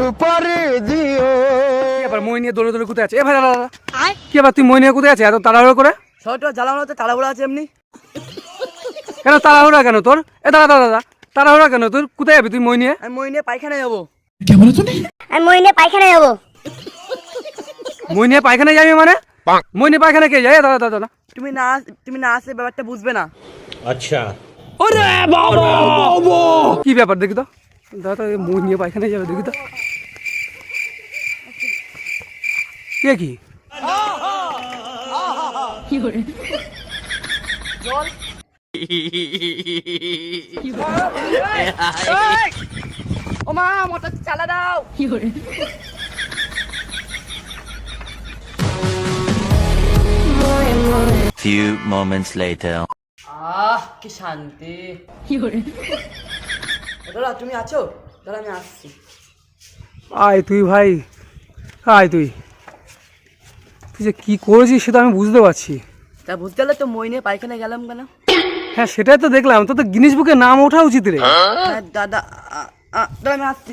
কি ব্যাপার মই নিয়ে দৌড়ে দৌড়ে কোথায় আছে? এ ভাই দাদা কি তুই মই নিয়ে কোথায় আছে এত তাড়াহুড়ো করে? শহরটা তাড়াহুড়া আছে এমনি। কেন তাড়াহুড়া কেন তোর? এ দাদা দাদা দাদা তাড়াহুড়া কেন তোর? কোথায় যাবি তুই মই নিয়ে আমি মই নিয়ে পায়খানায় যাব। আমি মই নিয়ে পায়খানা যাব। মই নিয়ে পায়খানায় যাবি মানে? মই নিয়ে পায়খানা কে যায়? দাদা দাদা দাদা। তুমি না তুমি না আসলে ব্যাপারটা বুঝবে না। আচ্ছা। ওরে কি ব্যাপার দেখি তো। দাদা মই নিয়ে পায়খানায় যাবে দেখি তো। কে কি? ও মা মোটর চালা দাও কি Few moments later. আহ কি শান্তি। দাদা তুমি আছো? দাদা আমি আসছি। আয় তুই ভাই আয় তুই। তুই যে কী করেছিস সেটা আমি বুঝতে পারছি। তা বুঝতে গেলে তো মই নিয়ে পায়খানা গেলাম কেন? হ্যাঁ সেটাই তো দেখলাম। তো তো গিনিস বুকে নাম ওঠা উচিত রে। হ্যাঁ, দাদা আ, আ, দাদা আমি আসছি।